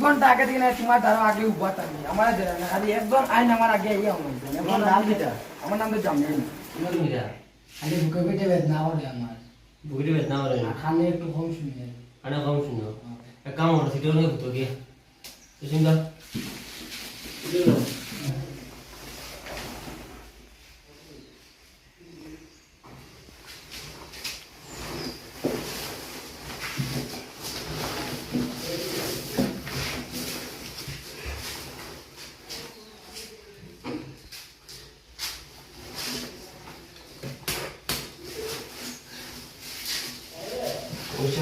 ঘণ্টা আগে থেকে না তোমার তারও আগে উভা থাকি আমার দেয় না খালি একজন আইন আমার আগে ইয়ে আমার নাম যেটা আমার নাম তো জামিন। খালি বুকে পেটে বেদনা হবে আমার বুকে বেদ না করে খালি একটু কম শুনি। আর। আনা কম শুনো। এক কাম করো সিটে ভূত গিয়ে সুন্দর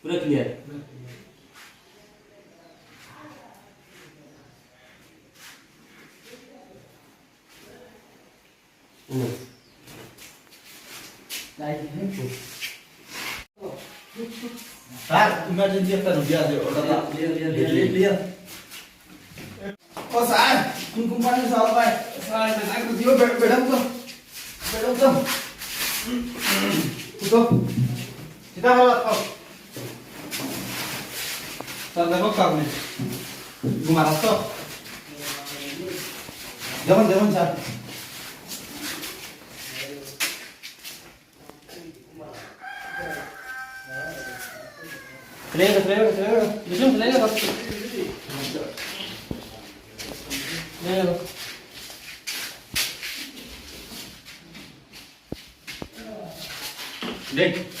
পুরো ক্লিয়ার হুম তাই কি? স্যার ইমার্জেন্সি একটা রুগী আছে ওটা তো ক্লিয়ার ক্লিয়ার ও স্যার কোন কোম্পানি সব ভাই স্যার একটু দিও বেড়াও তো বেড়াও তো তো Kita harus. Tanda kok nih? Gimana tuh? Jangan jangan sar. Kelihatan, kelihatan, kelihatan. Bisa nggak kelihatan? Kelihatan. Dek.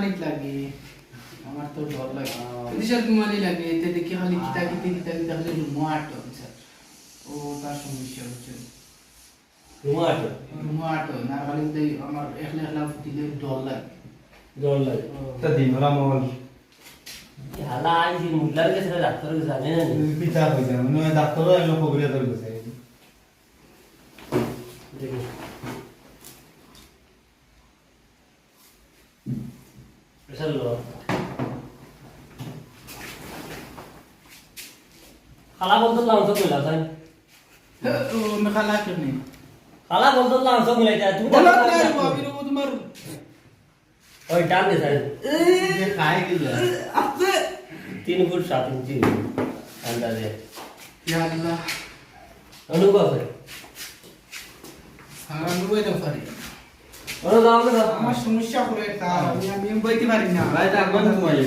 ঘুমানিত লাগে। আমার তো ডর লাগে। স্যার ঘুমানি লাগে। এতে দেখি খালি কিতা কিতে কিতা কিতা খালি রুমো আটো স্যার। ও তার সমস্যা হচ্ছে। তোমার রুমো আটো না খালি আমার একলা একলা ফুটিলে ডর লাগে। জল লাগে? তা দিন রামল হালা আইছি মুলার কাছে ডাক্তার কাছে জানে না পিতা হইছে। মানে ডাক্তার এলো খবরিয়া ধরে গেছে খালা বলতো লাউন্স কইলা তাই ও খালা কেন নেই। খালা বলতো লাউন্স কইলা যা তুমি বলো না আমি রুমো তোমার ওই টান দে স্যার যে খাই গেল। আপনি তিন ফুট সাত ইঞ্চি। আন্দাজে। ইয়া আল্লাহ। অনুভব হয় স্যার আমি বইতে পারি। অনুভব অনুভব আমার সমস্যা করে তা আমি আমি বইতে পারি না। ভাই ডাকবেন তোমায়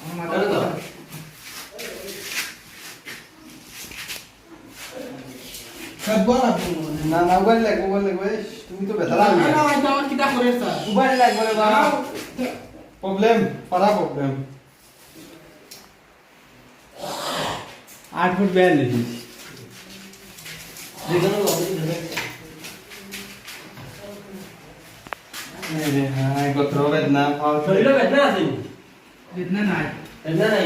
আমার মাথা না না মোবাইল লাগবে মোবাইল লাগবে তুমি তো বেতার না না হয়তো আমার কিতা করে স্যার মোবাইল লাগবে রে বাবা প্রবলেম পারা প্রবলেম আট ফুট ব্যান দিছিস যেখানে হবে রে হাই গোত্র বেদনা ফাও শরীরে বেদনা আছে ইতনা নাই বেদনা নাই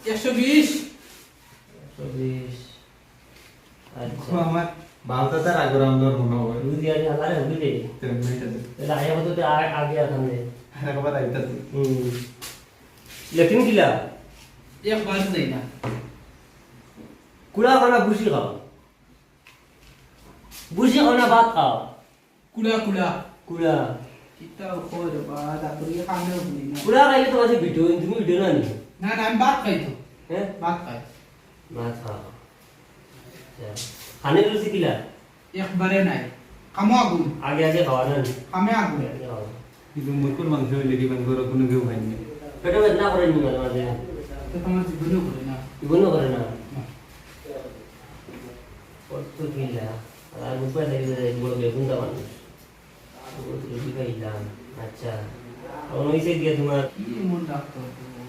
একশো বিশ। চব্বিশ আচ্ছা। আমার বালতা তার আগর আমদর মনে হয় রুই দিয়ে হালারে হুই দে তেমনি এটা তাহলে আয়া হতো তো আ- আগে আসাম দে। একবার আইতাছে হুম। লেকিন কিলা এক বার যাই না কুড়া খানা বুসি খাও বুসি খাও। না ভাত খাও। কুড়া কুড়া কুড়া কিতা খোর বা তারপরে খামে উঠলি না। কুড়া খাইলে তোমার ভিডিও তুমি ভিডিও না নি না না আমি ভাত খাই তো হ্যাঁ ভাত খাই ভাত খাও আচ্ছা খানে রুচি কিলা একবারে নাই খামো আগুন আগে আগে খাওয়া না নি খামে আগুন আগে খাওয়া কিন্তু মুরকুর মাংস হইলে কি বান করে কোনো কেউ খাইনি পেটে বেদনা করে নি মাঝে মাঝে তো তোমার জীবনেও করে না জীবনও করে না কত কিলা আর মুখে দেখে বড় বেগুন দা মানুষ রুটি খাইলাম আচ্ছা এখন হইছে দিয়ে তোমার কি মন ডাক্তার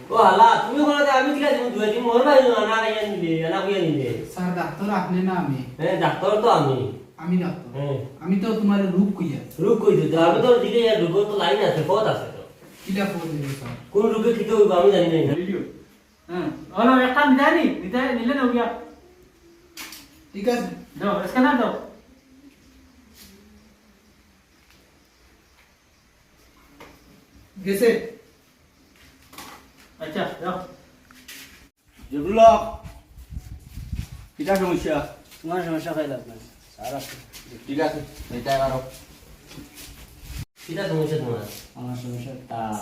ও হালা তুমি বলতে আমি কিলা দিব দুই দিন মোর ভাই না না নিলে না খাইয়া নিলে স্যার ডাক্তার আপনি না আমি। হ্যাঁ ডাক্তার তো আমি। আমি ডাক্তার। হ্যাঁ। আমি তো তোমার রূপ কইয়া রোগ কই দিতে আমি তো দিলে আর রোগ তো লাইন আছে পথ আছে তো। কিটা করে দেবে স্যার? কোন রোগে খেতে হইব আমি জানি না। ভিডিও হ্যাঁ। একটা নিতে নিলে না গিয়া। ঠিক আছে। দাও স্ক্যানার দাও। গেছে? আচ্ছা দাও জবরুল্লাহ কিটা সমস্যা তোমার সমস্যা খাইলে আপনার স্যার আছে ঠিক আছে এটা এগারো কিটা সমস্যা তোমার আমার সমস্যা তাপ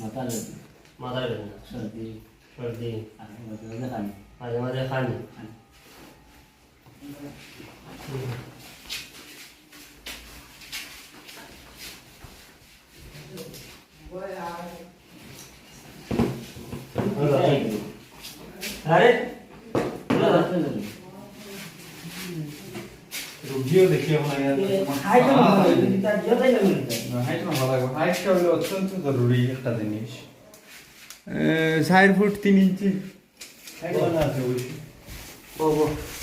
মাথা ব্যথা মাথার বেদনা সর্দি সর্দি আর মাঝে মাঝে খানি মাঝে মাঝে খানি আরে রুগীও দেখি হাইটটা হলো অত্যন্ত জরুরি একটা জিনিস। চার ফুট তিন ইঞ্চি। হাইট আছে অবশ্যই।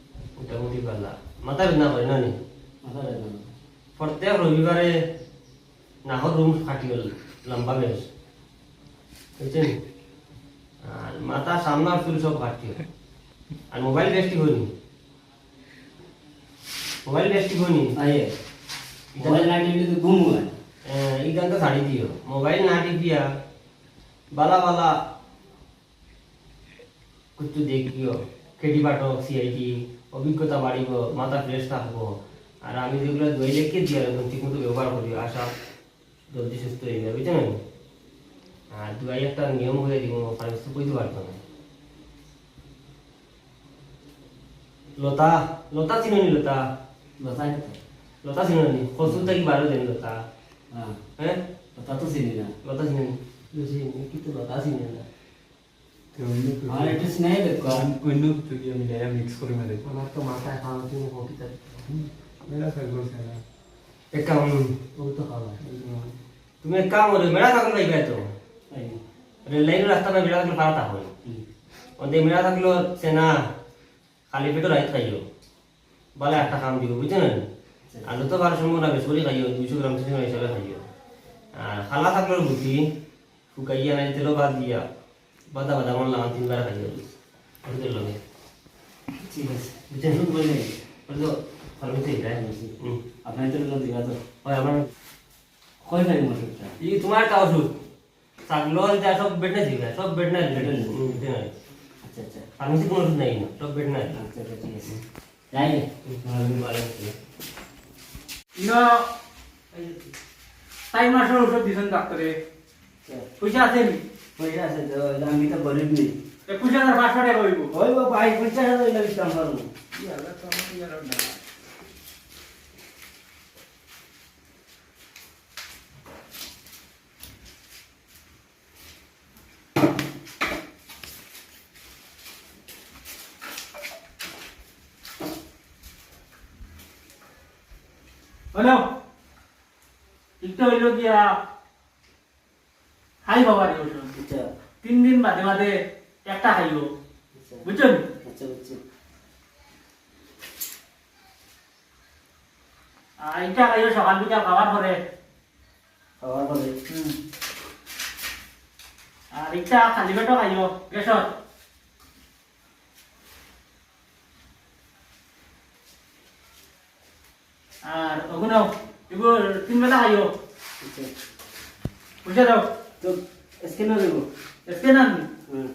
মোটামুটি পারলা মাথা বেদনা করে না নি মাথা ব্যথা প্রত্যেক রবিবারে নাহর রুম ফাটি গেল লম্বা বেশ বুঝছেন আর মাথা সামনার চুল সব ফাটি আর মোবাইল বেশটি হয়নি? মোবাইল বেশটি হয়নি? আয়ে মোবাইল না টিপলে তো ঘুম হয় এই তো ছাড়ি দিও মোবাইল না টিপিয়া বালা বালা। কিছু দেখিও খেটি পাঠো সিআইটি অভিজ্ঞতা বাড়িব মাথা ফ্রেশ থাকব। আর আমি যেগুলো দই লেখকে দিয়ে রাখব ঠিক মতো ব্যবহার করি আশা জলদি সুস্থ হয়ে যাবে বুঝছেন আর দুই একটা নিয়ম হয়ে দিব ফার্মেসি কইতে পারতো না। লতা লতা চিনি লতা? লতাই না লতা চিনি কচু থাকি বারো দিন লতা। হ্যাঁ। হ্যাঁ? লতা তো চিনি না। লতা চিনি কিন্তু লতা চিনি না। আমার একটু স্নেহ দেখো অন্য কিছু কি আমি মিক্স করে মেরে আমার তো মাথায় খাওয়া তুমি মেরা এক কাম ওই তো খাওয়া তুমি এক কাম করে তো লাইন রাস্তা না থাকলে পারাটা হয়। ওদের মেলা থাকল সেনা খালি পেটে রাইত খাইও বলে একটা কাম দিব বুঝছেন আলু তো বারো সম্ভব না বেশ করে খাইও দুইশো গ্রাম তিনশো গ্রাম হিসাবে খাইও। আর খালা থাকল বুদ্ধি শুকাইয়া নাই তেলও বাদ দিয়া। বাদা বাদা আমার লাগান তিনবার খাইও ওদের লগে ঠিক আছে। শুধু বলে তো ফার্মেসি এটা হুম। আপনার তো লোক দিবা তো। ওই আমার কয় ভাই মশুরটা ই তোমার একটা ওষুধ। যা সব বেড না সব বেড না দিবে আচ্ছা আচ্ছা। ফার্মেসি কোনো ওষুধ নাই না সব বেড না আচ্ছা আচ্ছা ঠিক আছে। যাই রে ইনো চার মাসের ওষুধ দিছেন ডাক্তারে। পয়সা আছে কইরা আছে তো আমি তো গরিব নেই একুশ হাজার পাঁচশো টাকা হইব হইব ভাই পঞ্চাশ হাজার হইলে বিশ্রাম করবো হ্যালো ইটা হইল গিয়া হাই ওষুধ আচ্ছা। তিন দিন বাদে বাদে একটা আচ্ছা। বুঝছেন আচ্ছা বুঝছি আর এটা খাইও সকাল বিকাল খাওয়ার পরে খাওয়ার পরে। আর এটা খালি পেটও খাইও গেছত। আর ওগুলো এগুলো তিন বেলা খাইও আচ্ছা। বুঝে দাও তো স্ক্যানার নেব স্ক্যানার নি? হ্যালো?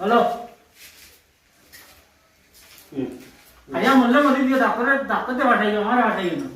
হলো হুম। খাইয়া মরলে মরি দিও ডাক্তারে ডাক্তারতে পাঠাই আমার পাঠাই না।